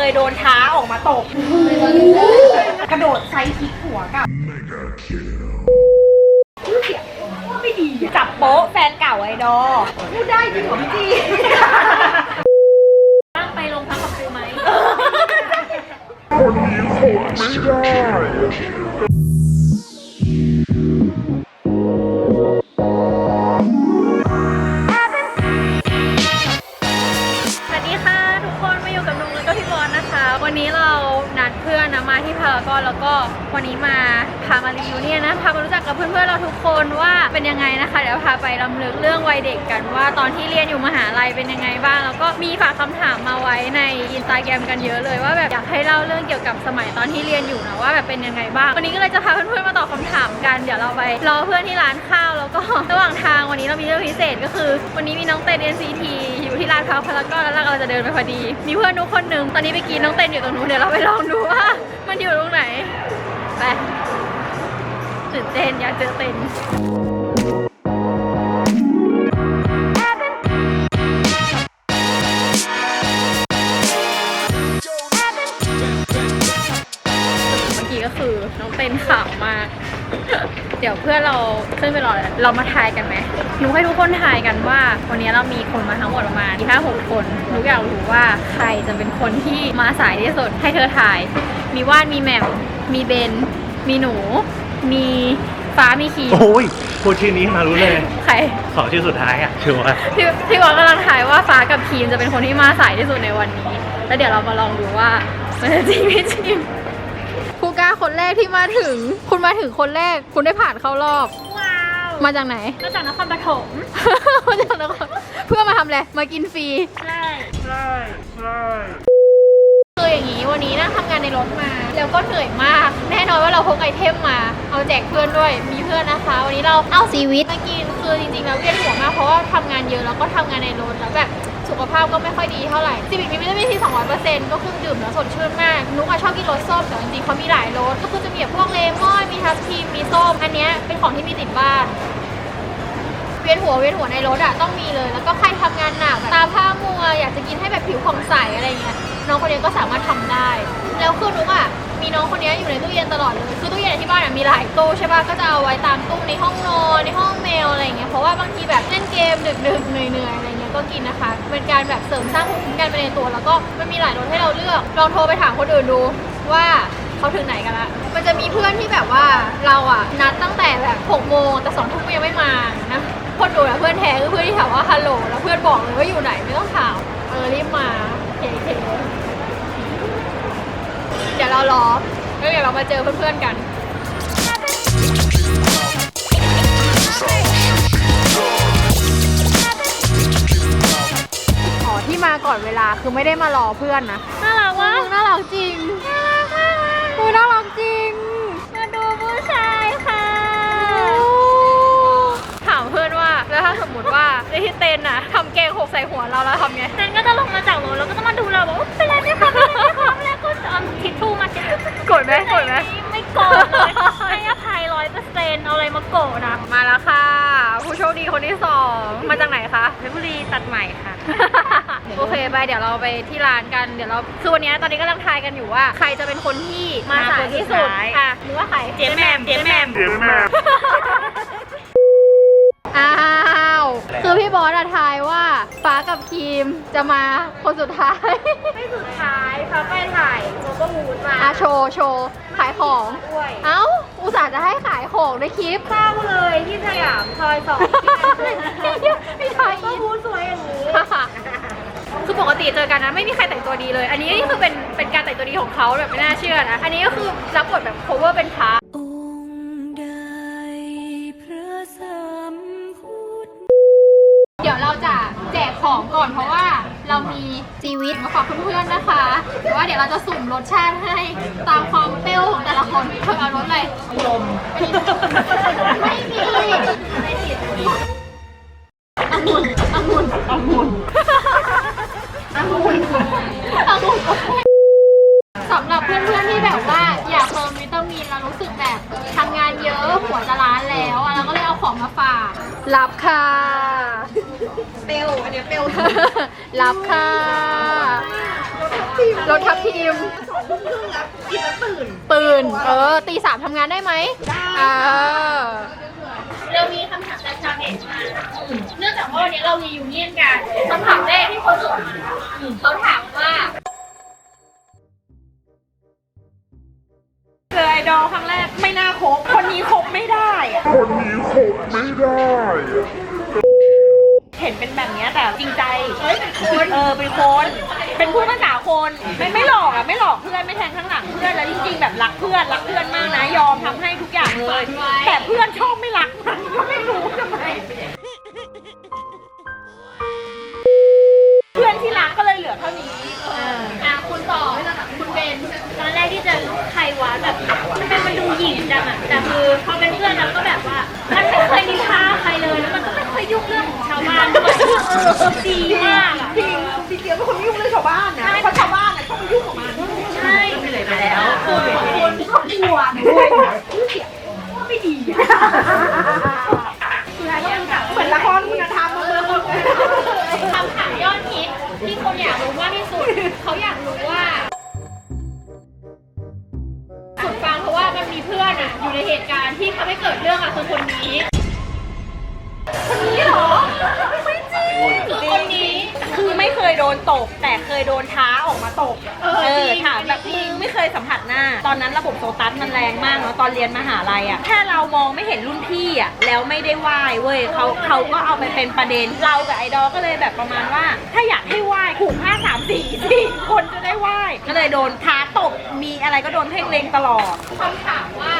เคยโดนท้าออกมาตกกระโดดไซส์พลิกหัวกับไม่ดีอะจับโป๊ะแฟนเก่าไอดอลพูดได้จริงเหรอพี่จีตั้งไปโรงพักกับครูไหมส แล้วก็วันนี้มาพามารีวิวเนี่ยนะพามารู้จักกับเพื่อนๆเราทุกคนว่าเป็นยังไงนะคะ เดี๋ยวพาไปรำลึกเรื่องวัยเด็กกันว่าตอนที่เรียนอยู่มหาลัยเป็นยังไงบ้าง แล้วก็มีฝากคำถามมาไว้ในอินสตาแกรมกันเยอะเลยว่าแบบอยากให้เล่าเรื่องเกี่ยวกับสมัยตอนที่เรียนอยู่นะว่าแบบเป็นยังไงบ้างวันนี้ก็เลยจะพาเพื่อนๆมาตอบคำถามกันเดี๋ยวเราไปรอเพื่อนที่ร้านข้าวแล้วก็ระหว่างทางวันนี้เรามีเรื่องพิเศษก็คือ วันนี้มีน้องเต้น NCT อยู่ที่ร้านข้าวพารากอนแล้วเราจะเดินไปพอดี มีเพื่อนนุกคนหนึ่งตอนนี้ไปกินน้องเต้นอยู่ตรงนู้นเดี๋ยวเราไปลองดูว่า มันอยู่ตรงไหน ไปตื่นเต้นอยากเจอเต้นเมื่อกี้ก็คือน้องเต้นขำมาก เดี๋ยวเพื่อนเราขึ้นไปรอแล้วเรามาทายกันไหมหนูให้ทุกคนทายกันว่า วันนี้เรามีคนมาทั้งหมดประมาณห้าหกคนหนูอยากรู้ว่าใครจะเป็นคนที่มาสายที่สุดให้เธอทาย มีว่านมีแหม่มมีเบน มีหนู มีฟ้ามีคีมโอ้ยพูดชื่อนี้มารู้เลยใครขอชื่อสุดท้ายอะชัวร์ที่ที่บอกกำลังทายว่าฟ้ากับคีมจะเป็นคนที่มาสายที่สุดในวันนี้ แล้วเดี๋ยวเรามาลองดูว่ามันจะจริงไม่จริงผู้กล้าคนแรกที่มาถึง คุณมาถึงคนแรก คุณได้ผ่านเข้ารอบ ว้าวมาจากไหน มาจากนครปฐมมาจากนครเพื่อมาทำอะไรมากินฟรี ใช่ใช่ใช่ รถมา แล้วก็เหนื่อยมาก แน่นอนว่าเราพกไอเทมมา เอาแจกเพื่อนด้วย มีเพื่อนนะคะ วันนี้เราเอาซีวิตมากิน คือจริงๆแล้วเวียนหัวมาก เพราะว่าทำงานเยอะแล้วก็ทำงานในรถแล้วแบบสุขภาพก็ไม่ค่อยดีเท่าไหร่ซีวิตมีวิตามินซี200%ก็คือดื่มแล้วสดชื่นมาก นุ๊กอะชอบกินรสส้ม แต่จริงๆเขามีหลายรส ก็คือจะมีแบบพวกเลมอนมีทับทิมมีส้ม อันเนี้ยเป็นของที่มีติดบ้าน เวียนหัวเวียนหัวในรถอะต้องมีเลย แล้วก็ใครทำงานหนักอะตาผ้ามัว อยากจะกินให้แบบผิวผ่องใสอะไรเงี้ย น้องคนนี้ก็สามารถทำได้ แล้วคือนุ๊กอะมีน้องคนนี้อยู่ในตู้เย็นตลอดเลย คือตู้เย็นที่บ้านมีหลายตู้ใช่ป่ะ ก็จะเอาไว้ตามตู้ในห้องนอนในห้องเมลอะไรเงี้ย เพราะว่าบางทีแบบเล่นเกมดึกๆเหนื่อยๆอะไรเงี้ยก็กินนะคะ เป็นการแบบเสริมสร้างภูมิคุ้มกันไปในตัว แล้วก็มันมีหลายรสให้เราเลือก ลองโทรไปถามคนอื่นดูว่าเขาถึงไหนกันละ มันจะมีเพื่อนที่แบบว่าเราอะนัดตั้งแต่แบบหกโมงแต่สองทุ่มยังไม่มานะคนดูนะเพื่อนแท้คือเพื่อนที่ถามว่าฮัลโหลแล้วเพื่อนบอกเลยว่าอยู่ไหนไม่ต้องถามเออรีบมา เคเคเดี๋ยวเรารอแล้วเดี๋ยวเรามาเจอเพื่อนๆกัน อ๋อที่มาก่อนเวลาคือไม่ได้มารอเพื่อนนะ น่ารักว่ะน่ารักจริง น่ารักมากเลยโอ้ยน่ารักจริง มาดูผู้ชายค่ะ ถามเพื่อนว่า แล้วถ้าส มมติว่าในที่เต้นน่ะทำแกงหกใส่หัวเราแล้วทำไงเซนก็จะลงมาจากรถแล้วก็จะมาดูเราบอกว่าเป็นไรไหมคะเป็นไรไหมคะแล้วก็จะเอาทิชชู่มาเช็ดกดไหมกดไหมไม่โกรธเลยให้อภัยร้อยเปอร์เซ็นต์เอาอะไรมาโกรธนะมาแล้วค่ะ ผู้โชคดีคนที่สองมาจากไหนคะเพชรบุรีตัดใหม่ค่ะโอเคไปเดี๋ยวเราไปที่ร้านกันเดี๋ยวเราคือวันนี้ตอนนี้กำลังทายกันอยู่ว่า ใครจะเป็นคนที่มาสายที่สุดมาคนสุดท้ายอะนึกว่าใครเจ๊แหมมเจ๊แหมมอ้ บอสอะทายว่าฟ้ากับครีมจะมาคนสุดท้าย ไม่สุดท้ายเขาไปถ่ายโฟโต้บูธมาอะโชว์โชว์ขายของ ด้วยเอ้า อุตส่าห์จะให้ขายของในคลิป เศร้าเลยที่สยามซอยสองไม่ทายก็บูธสวยอย่างนี้ คือปกติเจอกันนะไม่มีใครแต่งตัวดีเลย อันนี้นี่คือเป็นเป็นการแต่งตัวดีของเขาแบบไม่น่าเชื่อนะ อันนี้ก็คือรับบทแบบ cover เป็นพระ ของก่อนเพราะว่าเรามีจีวิตมาฝากเพื่อนๆนะคะแต่ว่าเดี๋ยวเราจะสุ่มรสชาติให้ตามความเปรี้ยวของแต่ละคนเธอเอารสอะไรลมไม่มีไม่มีองุ่นองุ่นองุ่นองุ่นองุ่นสำหรับเพื่อนๆที่แบบว่าอยากเติมวิตามินแล้วรู้สึกแบบทำงานเยอะหัวจะล้านแล้วอะเราก็เลยเอาของมาฝากรับค่ะ เปลวอันนี้เปลวรับค่ะ รถทับทีมตื่น เออ ตีสามทำงานได้ไหมได้เรามีคำถามจากชาวเน็ตมาเนื่องจากว่าวันนี้เรามียูเนียนกันคำถามแรกที่เขาส่งมาเขาถามว่าเจอไอดอลครั้งแรกไม่น่าคบคนนี้คบไม่ได้อะ คนนี้คบไม่ได้เห็นเป็นแบบเนี้ยแต่จริงใจเฮ้ยเป็นคนเออเป็นคน เป็นผู้ภาษาคนไม่ไม่หลอกอะไม่หลอกเพื่อนไม่แทงข้างหลังเพื่อนแล้วจริงๆแบบรักเพื่อนรักเพื่อนมากนะยอมทำให้ทุกอย่างเลย ไม่ดีอะสุดท้ายก็เป็นแบบเหมือนละครคุณธรรมมาเมืองคนคำถามยอดฮิตที่คนอยากรู้มากที่สุด เขาอยากรู้ว่าสุดฟังเพราะว่ามันมีเพื่อนอะอยู่ในเหตุการณ์ที่ทำให้เกิดเรื่องอะคือคนนี้ คนนี้เหรอ ไม่จริงคือคนนี้ คือไม่เคยโดนตบ แต่เคยโดนท้าออกมาตบเออจริงถามแบบจริมึงงไม่เคยสัมผัสหน้า ตอนนั้นระบบโซตัสมันแรงมากเนาะตอนเรียนมหาลัยอะแค่เรามองไม่เห็นรุ่นพี่อะแล้วไม่ได้ไหว้เว้ยเขาเขาก็เอาไปเป็นประเด็นเรากับไอดอลก็เลยแบบประมาณว่า ถ้าอยากให้ไหว้ขู่ห้าสามสี่สี่คนจะได้ไหว้ก็เลยโดนท้าตบมีอะไรก็โดนเพ่งเล็งตลอดคำถามว่า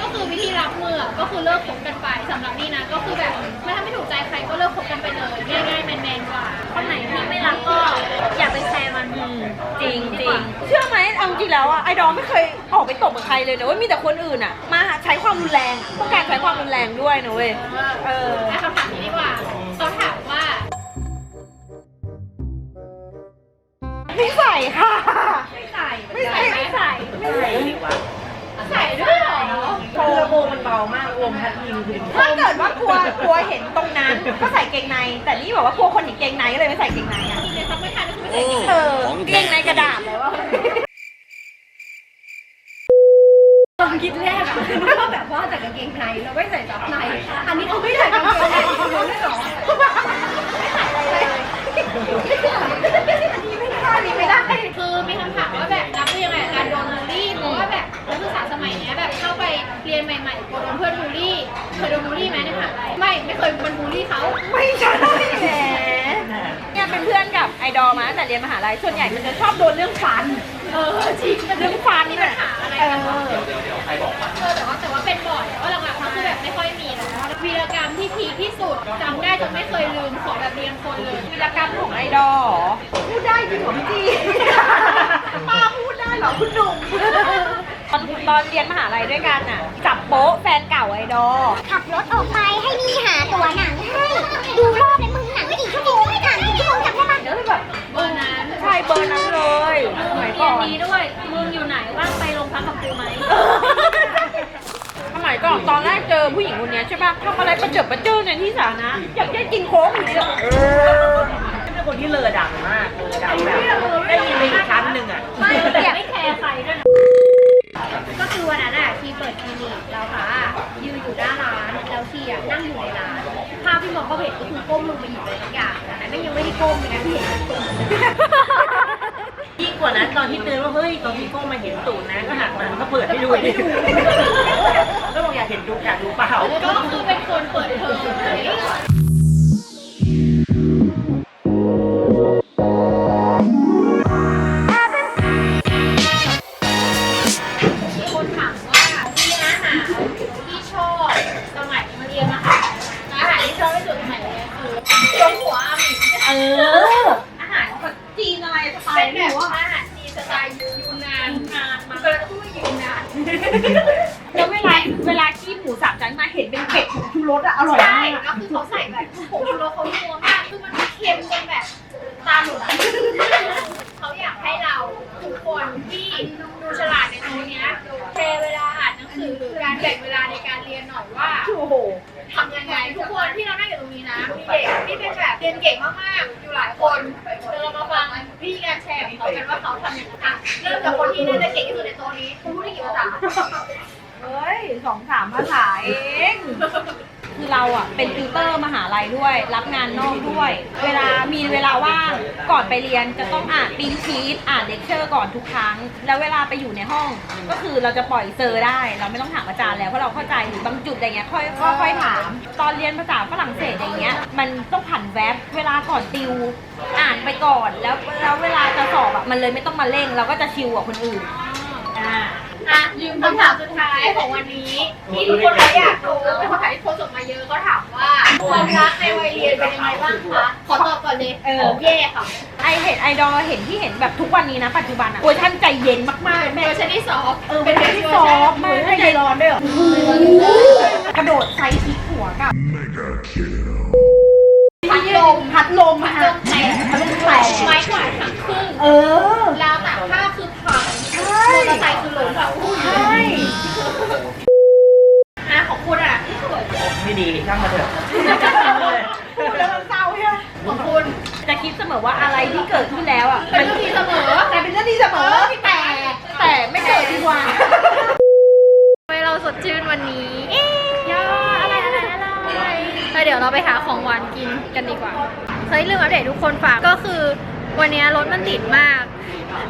ก็คือวิธีรับมืออะก็คือเลิกคบกันไปสำหรับนี่นะก็คือแบบไม่ถ้าไม่ถูก ใจใครก็เลิกคบกันไปเลยง่ายๆแมนๆกว่าคนไหนที่ไม่รักก็อย่าไปแชร์มันจริงจริงเชื่อไหมเอาจริงแล้วอะไอดอลไม่เคยออกไปตบกับใครเลยนะเว้ยมีแต่คนอื่นอะมาใช้ความรุนแรงอะต้องการใช้ความรุนแรงด้วยนะเว้ยเออแต่คำถามนี้ดีกว่าเขาถามว่าไม่ใส่ค่ะ ไม่ใส่ไม่ใส่ไม่ใส่ไม่ใส่ ใส่ด้วยเหรอคือระโบมันเบามากรวมพัดยิงถ้าเกิดว่ากลัวกลัวเห็นตรงนั้น ก็ใส่เกงใน แต่นี่บอกว่ากลัวคนเห็นเกงในก็เลยไม่ใส่เกงในอะกินเลยซับไม่ทันคือไม่ใส่กินเออเกงในกระดาษแล้วอะความคิดแรกอะคือนึกว่าแบบว่าแต่กางเกงในเราไม่ใส่ซับในอันนี้ ไม่ไม่เคยมันบูลลี่เขาไม่ใช่แหมเนี่ยเป็นเพื่อนกับไอดอลมาตั้งแต่เรียนมหาลัยส่วนใหญ่มันจะชอบโดนเรื่องฟัน เออจริงมันเรื่องฟันนี่ปัแหญละหาอะไรเอกันวะอเออแต่ว่าแต่ว่าเป็นบ่อยแต่ว่าหลังๆก็คือแบบไม่ค่อยมีแล้ววีรกรรมที่พีคที่สุดจำได้จนไม่เคยลืมขอแบบเรียงคนเลยวีรกรรมของไอดอลเหรอพูดได้จริงเหรอพี่จีป้าพูดได้เหรอคุณหนุ่มต อนตอนเรียนมหาลัยด้วยกันอะ จับโป๊ะแฟนเก่าไอดอลขับรถออกไปให้นี่หาตั๋วหนังให้ดูรอบในมึงหนังไม่กี่ชั่วโมงไม่ผ่านกี่ชั่วโมงจำได้ปะแล้วแบบเบอร์นั้นใช่เบอร์นั้นเลยสมัยเรีก่ยอนนดีด้วย มึงอยู่ไหนว่างไปโรงพักกับกูไหมสมัยก่อนตอนแรกเจอผู้หญิงคนเนี้ยใช่ป่ะทำอะไรประเจิดประเจิอในที่สาธารณะอยากจะกินโค้กอยู่เลย ตอนที่เตือนว่าเฮ้ยตอนที่โก้มาเห็นตูนนะก็หักมาก็เปิดให้ดูดิก็บอกอยากเห็นดูอยากดูเปล่าก็คือเป็นคนเปิดเผยคนถามว่ามีอาหารที่ชอบสมัยมาเรียนมหาลัยอาหารที่ชอบที่สุดสมัยเรียนคือจงหัวอาหมิงเอออาหารแบบจีนอะไรสไตเป็นล์แบหบนูว่าอะอาหารจีน สไตล์ยูนานนานมาเกินพูดยูนาน แล้วเวลาเวลาคีบหมูสับจันมาเห็นเป็นเผ็ดผงชูรสอะอร่อยใช่มากก็คือเขาใส่แบบผงชูรสเขานัวมากคือมันเค็มจนแบบตาหลุดอะเขาอยากให้เราทุกคนที่ดูฉลาดในตรงเนี้ยเทเวลาอ่านหนังสือหรือการแบ่งเวลาในการเรียนหน่อยว่า โอ้โหทำยังไงทุกคนที่เรานั่งอยู่ตรงนี้นะมีเด็กที่เป็นแบบรียนเก่งมากๆ อยู่หลายคนเดี๋ยวเรามาฟัง มีการแชร์ของเขากันว่าเขาทำยังไงอะเริ่มจากคนที่น่าจะเก่งที่สุดในโต๊ะนี้คุณพูดได้กี่ภาษา เฮ้ยสองสามภาษาเอง คือเราอะเป็นติวเตอร์มหาลัยด้วย รับงานนอกด้วย เวลามีเวลาว่างก่อนไปเรียนจะต้องอ่านปรินชีตอ่านเลคเชอร์ก่อนทุกครั้ง แล้วเวลาไปอยู่ในห้อง ก็คือเราจะปล่อยเซอร์ได้ เราไม่ต้องถามอาจารย์แล้วเพราะเราเข้าใจหรือบางจุดอะไรเงี้ยค่อยค่อยค่อยถาม ตอนเรียนภาษาฝรั่งเศสอย่างเงี้ย มันต้องผันแวบเวลาก่อนติว อ่านไปก่อนแล้วแล้วเวลาจะสอบอะมันเลยไม่ต้องมาเร่ง เราก็จะชิลกว่าคนอื่น อะลืมคำถามสุดท้ายของวันนี้ที่ทุกคนเขาอยากรู้เป็นคำถามที่คนส่งมาเยอะก็ถามว่าความรักในวัยเรียนเป็นยังไงบ้างคะขอตอบก่อนเลยเออขอแย่ค่ะไอเห็นไอดอลเห็นที่เห็นแบบทุกวันนี้นะปัจจุบันอะเวอร์ชันใจเย็นมากๆแม่เวอร์ชันที่สองเออเป็นที่ซอฟต์มากใจร้อนด้วยเหรอกระโดดไซคิกหัวกับพัดลมพัดลมฮะแตกพัดลมแตกไม้กวาดหักครึ่งเออราวตากผ้าคือพังมอเตอร์ไซค์คือล้มแบบ ใช่ อะของคุณอะที่สุด ไม่ดีช่างมาเถอะแล้วมันเศร้าใช่ไหมของคุณจะคิดเสมอว่าอะไรที่เกิดขึ้นแล้วอะเป็นเรื่องที่เสมอแต่เป็นเรื่องที่เสมอแต่แต่ไม่เกิดดีกว่าทำไมเราสดชื่นวันนี้ยออะไรอะไรอะไรแล้วเดี๋ยวเราไปหาของหวานกินกันดีกว่าเฮ้ยลืมอัปเดตทุกคนฝากก็คือวันนี้รถมันติดมาก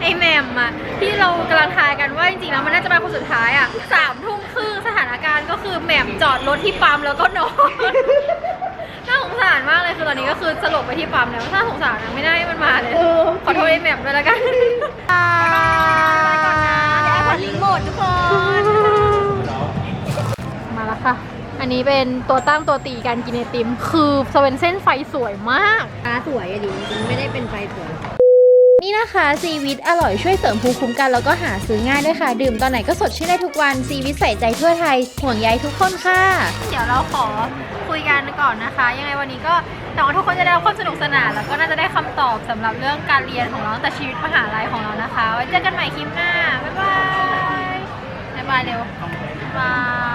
ไอแหมมอะที่เรากำลังทายกันว่าจริงๆแล้วมันน่าจะมาคนสุดท้ายอะสามทุ่มครึ่งสถานการณ์ก็คือแหมมจอดรถที่ปั๊มแล้วก็นอนน่าสงสารมากเลยคือตอนนี้ก็คือสลบไปที่ปั๊มแล้วน่าสงสารนะไม่ได้ให้มันมาเลยขอโทษไอแหมมด้วยแล้วกันเดี๋ยวไอ้ผลลิงก์หมดทุกคน มาแล้วค่ะ อันนี้เป็นตัวตั้งตัวตีการกินไอติม คือสเวนเส้นไฟสวยมาก ตาสวยอะดิจริงๆไม่ได้เป็นไฟสวย นี่นะคะซีวิตอร่อยช่วยเสริมภูมิคุ้มกันแล้วก็หาซื้อง่ายด้วยค่ะ ดื่มตอนไหนก็สดชื่นได้ทุกวันซีวิตใส่ใจทั่วไทยห่วงใยทุกคนค่ะ เดี๋ยวเราขอคุยกันก่อนนะคะ ยังไงวันนี้ก็หวังว่าทุกคนจะได้รับความสนุกสนานแล้วก็น่าจะได้คำตอบสำหรับเรื่องการเรียนของเราแต่ชีวิตมหาลัยของเรานะคะไว้เจอกันใหม่คลิปหน้าบ๊ายบายบ๊ายบายเร็วบ๊ายบาย